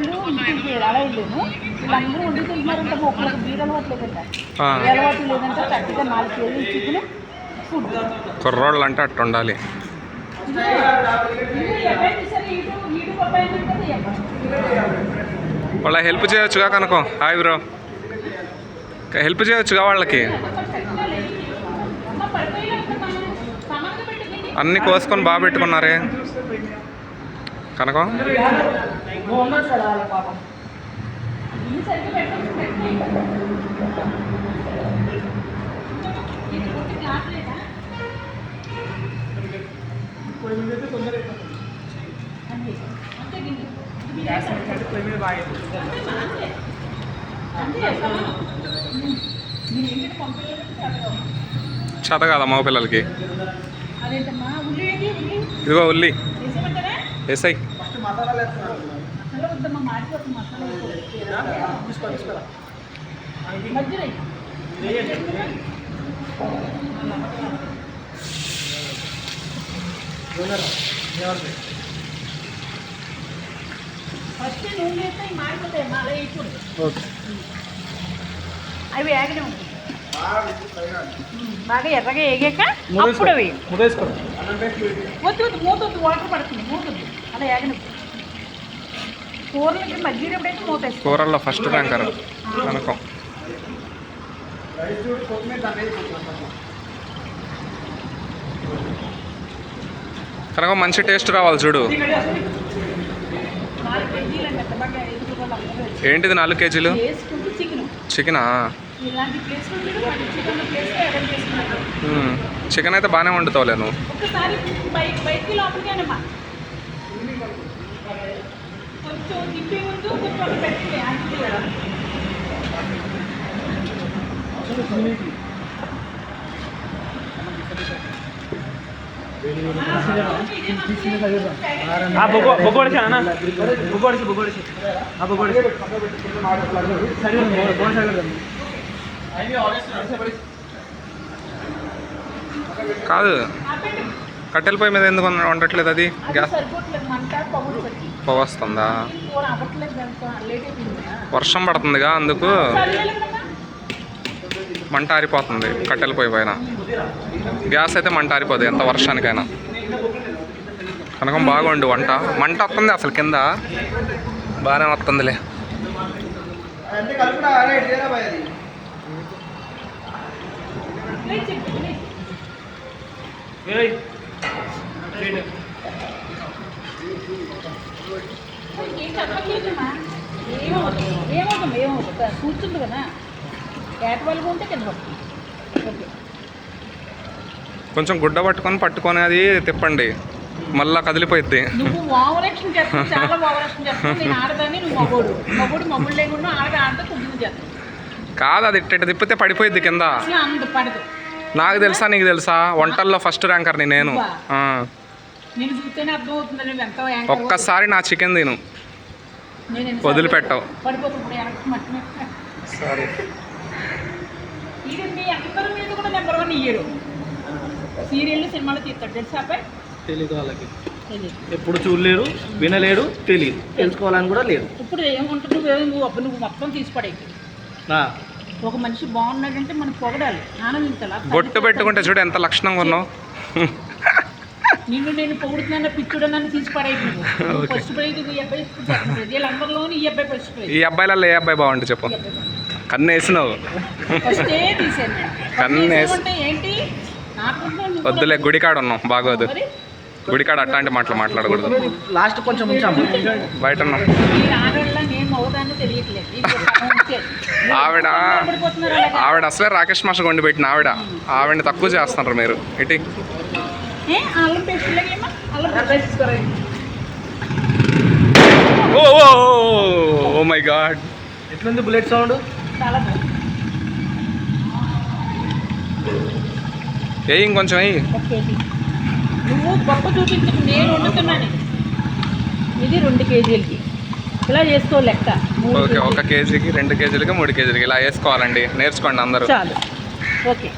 వాళ్ళు ఇంటికి వెళ్ళాను వీళ్ళందరూ వండి తింటున్నారంటే ఒక్కరికి బీర అలవాటు లేదంట అలవాటు లేదంటే చక్కగా నాలుగు కేజీలు చికెన్ ఫుడ్ కుర్రోళ్ళు అంటే అట్టు ఉండాలి. వాళ్ళ హెల్ప్ చేయొచ్చుగా కనుకో? Hi bro. హెల్ప్ చేయొచ్చుగా వాళ్ళకి? అన్నీ కోసుకొని బాగా పెట్టుకున్నారే? కనుకో? పాపం. చేత కాదా మగ పిల్లలకి. అదేంటమ్మా ఉల్లి ఏది ఉల్లి? ఇదిగో ఉల్లి. ఎస్ఐ అవి వేగనే ఉంటుంది బాగా ఎర్రగా వేగాక అప్పుడు వేయి వద్దు వద్దు మూత వద్దు వాటర్ పడుతుంది మూత వద్దు అలా ఏగని కూరలకి మజ్జిగ ఎప్పుడైతే మూత వేసుకో కూరల్లో ఫస్ట్ ర్యాంకర్ కనుకో కనుక మంచి టేస్ట్ రావాలి చూడు. ఏంటిది నాలుగు కేజీలు? చికెన్. చికెన్? అయితే బాగానే వండుతావులే నువ్వు ఒక్కసారి బయట బయటికి లోపలికేనమ్మా కొంచెం తిప్పే ముందు కొంచెం అక్కడ పెట్టండి ఆంటీ కదా ఆ బొగ్గు బొగ్గోడిసి అన్న బొగ్గోడిసి బొగ్గోడిసి ఆ బొగ్గోడిసి సరే కాదు. కట్టెల పొయ్యి మీద ఎందుకు వండ- వండట్లేదు అది? గ్యాస్ సరిపోవట్లేదు వస్తుందా? వర్షం పడుతుందిగా అందుకు మంట ఆరిపోతుంది కట్టెల పొయ్యి పైన. గ్యాస్ అయితే మంట ఆరిపోదు ఎంత వర్షానికైనా. కనుక బాగుండు వంట. మంట వస్తుంది అసలు కింద. బాగానే వస్తుందిలే. ఏమవుతుంది ఏమవుతుంది కూర్చుంది కదా క్యాట్ వాళ్ళు ఉంటే కింద పడుతుంది ఓకే కొంచెం గుడ్డ పట్టుకొని పట్టుకొని అది తిప్పండి. మళ్ళా కదిలిపోయిద్ది. నువ్వు ఓవరాక్షన్ చేస్తావు చాలా ఓవరాక్షన్ చేస్తావు. నేను ఆడదాన్ని నువ్వు మగోడు. మగోడు మగోడు లేకుండా ఆడ ఆడతా కుదిరి చేస్తావు కాదు అది ఇట్ట తిప్పితే పడిపోయిద్ది కింద. నాకు తెలుసా నీకు తెలుసా? వంటల్లో ఫస్ట్ ర్యాంకర్ని నేను. నేను చూస్తేనే నువ్వు ఎంత ఒక్కసారి నా చికెన్ తిను. నేను వదిలిపెట్టవు. పడిపోతుంది వెనక్కి మట్టి మట్టి. సరే. ఇది మీ అందరి మీద కూడా నెంబర్ వన్ సీరియల్ సినిమాలు తీస్తాడు. తెలుసా అబ్బాయి? తెలియదు వాళ్ళకి. తెలియదు ఎప్పుడు చూడలేరు వినలేడు తెలియదు తెలుసుకోవాలని కూడా లేదు. ఇప్పుడు ఏముంటుంది నువ్వు నువ్వు అప్పుడు నువ్వు మొత్తం తీసి పడేకి. ఆ, ఒక మనిషి బాగున్నాడంటే మనం పొగడాలి. ఆనందించాలి బొట్టు పెట్టుకుంటే చూడు ఎంత లక్షణంగా ఉన్నావు. నిన్ను నేను పొగుడుతున్నా పిచ్చుడు నన్ను తీసి Okay. ఫస్ట్ ప్రైజ్ ఈ అబ్బాయి వీళ్ళందరిలోని ఈ అబ్బాయి ఫస్ట్ ప్రైజ్. ఈ అబ్బాయిలలో ఏ అబ్బాయి బాగుంటుంది చెప్పు. కన్ను వేసినావు. ఫస్ట్ ఏ తీసాను కన్ను వేసి- ఏంటి? వద్దులే గుడికాడ ఉన్నాం బాగోదు. గుడికాడ అట్లాంటి మాటలు మాట్లాడకూడదు. లాస్ట్ కొంచెం ఉంచాము బయట ఉన్నాం. ఆవిడ. ఆవిడ అసలే రాకేష్ మాస్టర్ వండి పెట్టిన ఆవిడ. ఆవిడని తక్కువ చేస్తున్నారు మీరు. ఇటీ. Oh oh my god. ఎట్లుంది బుల్లెట్ సౌండ్? ఏ ఇంకొంచెం కేజీ. నువ్వు గొప్ప చూపించకు నేను వండుతున్నాను. ఇది. రెండు కేజీలకి. ఇలా చేసుకో లెక్క. ఓకే. ఒక కేజీకి రెండు కేజీలకి మూడు కేజీలకి. ఇలా వేసుకోవాలండి. నేర్చుకోండి అందరూ. చాలు. ఓకే.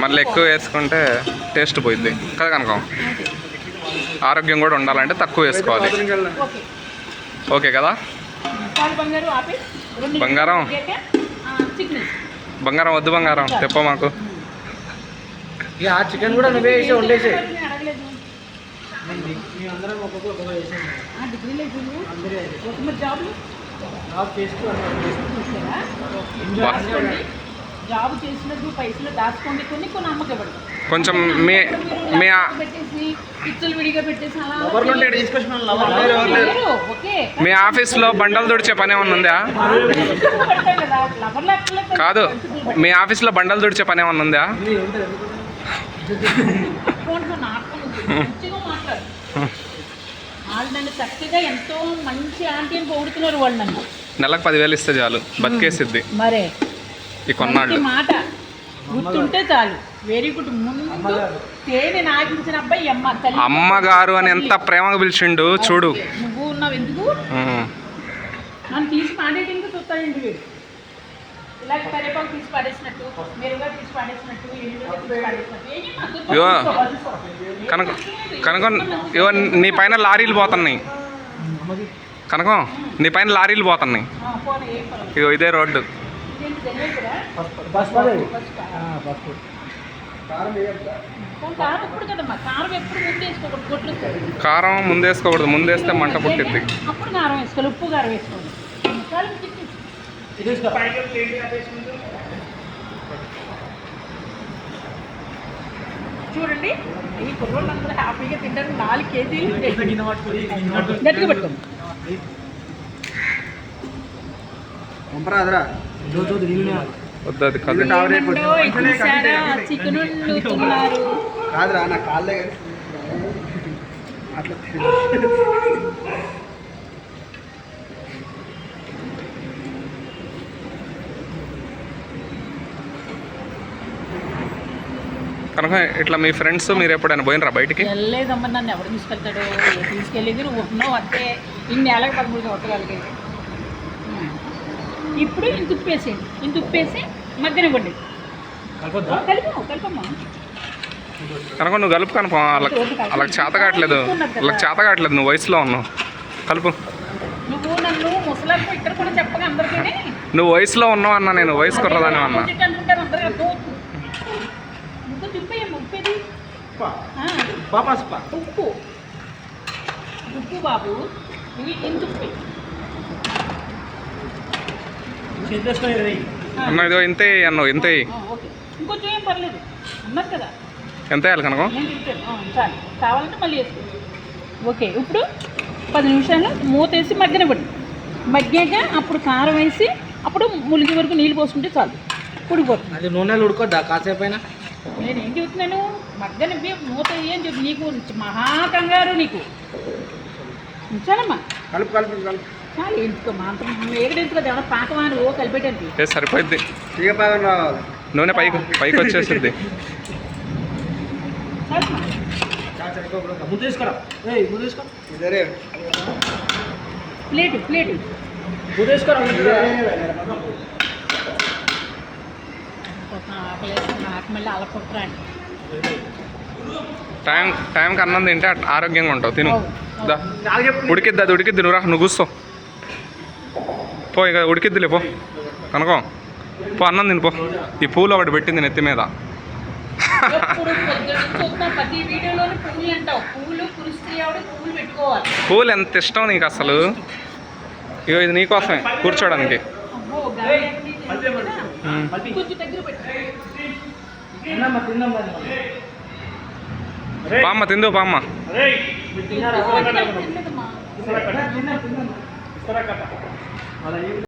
మళ్ళీ. ఎక్కువ వేసుకుంటే టేస్ట్ పోయిద్ది. కదా కనుక. ఆరోగ్యం కూడా ఉండాలంటే తక్కువ వేసుకోవాలి. ఓకే. కదా? బంగారు బంగారం? వద్దు బంగారం తెప్ప మాకు. ఆ చికెన్ కూడా నువ్వే వేసి వండేసి. అందరూ జాబ్ చేసినట్టు పైసలు దాచుకోండి. కొన్ని కొన్ని అమ్మకబడి కొంచెం మీ మీ పెట్టేసి పిచ్చులు విడిగా పెట్టేసి అలా మీ ఆఫీస్లో బండలు తుడిచే పని ఏమన్నా ఉందా? కదా మీ ఆఫీస్లో బండలు తుడిచే పని ఏమన్నా ఉందా? వాళ్ళు నన్ను చక్కగా ఎంతో మంచి ఆంటీ అని పొగుడుతున్నారు వాళ్ళు నన్ను. నెలకు పదివేలు ఇస్తే చాలు. బతికేసిద్ది. మరే ఈ కొన్నాళ్ళు. మాట. గుర్తుంటే చాలు. వెరీ గుడ్ ముందు అమ్మగారు. తేనె నాగించిన అబ్బాయి అమ్మ తల్లి. అమ్మగారు అని ఎంత ప్రేమగా పిలిచిండు చూడు. నువ్వు ఉన్నావు ఎందుకు. నన్ను తీసి పాడేయడానికి చూస్తాడండి వీడు. ఇలా కరివేపాకు తీసి పాడేసినట్టు మెరుగా తీసి పాడేసినట్టు ఎల్లుగా తీసి పాడేసినట్టు. ఏం మాకు ఇగో కనుక కనుక ఇగో నీ పైన లారీలు పోతున్నాయి. కనుక నీ పైన లారీలు పోతున్నాయి. ఇదే రోడ్డు. పడే ఫస్ట్ కారం. కారం ముందేసుకోకూడదు ముందేస్తే మంట పుట్టిద్ది. అప్పుడు కారం వేసుకోవాలి ఉప్పు కారం తీసుకో చూడండి ఈ కుర్రోళ్ళందరూ హ్యాపీగా తింటారు. నాలుగు కేజీలు గట్టిగా పెట్టుకోండి పంపరాదురా వద్దు అది కాదురా నా కాళ్ళే అట్లా కనుక ఇట్లా మీ ఫ్రెండ్స్ మీరు ఎప్పుడైనా పోయినరా బయటికి? వెళ్ళలేదమ్మా నన్ను ఎవరు తీసుకెళ్తాడు? తీసుకెళ్ళేది? నువ్వు ఉన్నావు అంతే. ఇన్ని ఏళ్ళకి పదమూడు కొట్టగలిగేది ఇప్పుడు ఇంత ఉప్పేసేయండి ఇంత ఉప్పేసి మధ్యన ఇవ్వండి. కలపొద్దా? కలిపమ్మా కలిపమ్మా కనుక నువ్వు కలుపు కనుక వాళ్ళకి వాళ్ళకి చేత కావట్లేదు. వాళ్ళకి చేత కావట్లేదు నువ్వు వయసులో ఉన్నావు. కలుపు. నువ్వు నన్ను ముసలాకు ఇక్కడ కూడా చెప్పగా అందరికీ. నువ్వు వయసులో ఉన్నావు అన్నా నేను వయసు కుర్రదాని అన్నా. ఉప్పు. ఉప్పు బాబు. ఇంత ఉప్పు. అన్న ఇదో ఇంతే అన్నావు ఇంతే ఆ, ఓకే. ఇంకొంచెం ఏం పర్లేదు. అన్నారు కదా. ఎంత వేయాలి కనుక? చాలు. కావాలంటే మళ్ళీ వేసుకో. ఓకే ఇప్పుడు పది నిమిషాలు మూత వేసి మగ్గనివ్వండి మగ్గాక అప్పుడు కారం వేసి అప్పుడు ములిగి వరకు నీళ్ళు పోసుకుంటే చాలు. ఉడికిపోతుంది. అది నూనెలు ఉడుకోద్దా? కాసేపు అయినా. నేను ఏం చెబుతున్నాను మగ్గనివ్వి మూత ఏం చెప్పు నీకు. మహా కంగారు నీకు. చాలమ్మా కలుపు కలుపు కలుపు. సరిపోద్ది నూనె పైకి పైకి ప్లేటు ప్లేటు. అలకొట్టరాండి టైం టైంకి అన్నం తింటే ఆరోగ్యంగా ఉంటావు తిను. ఉడికిద్ది అది ఉడికిద్ది నువ్వు రా నువ్వు కూర్చో. పో ఇక ఉడికిద్దిలే పో. కనుకో. పో అన్నం తిని పో. ఈ పూలు ఒకటి పెట్టింది నెత్తి మీద. పూలు ఎంత ఇష్టం నీకు అసలు? ఇగో ఇది నీకోసమే కూర్చోడానికి. పామ్మ తిందు పామ్మ తిన్నారా? How do?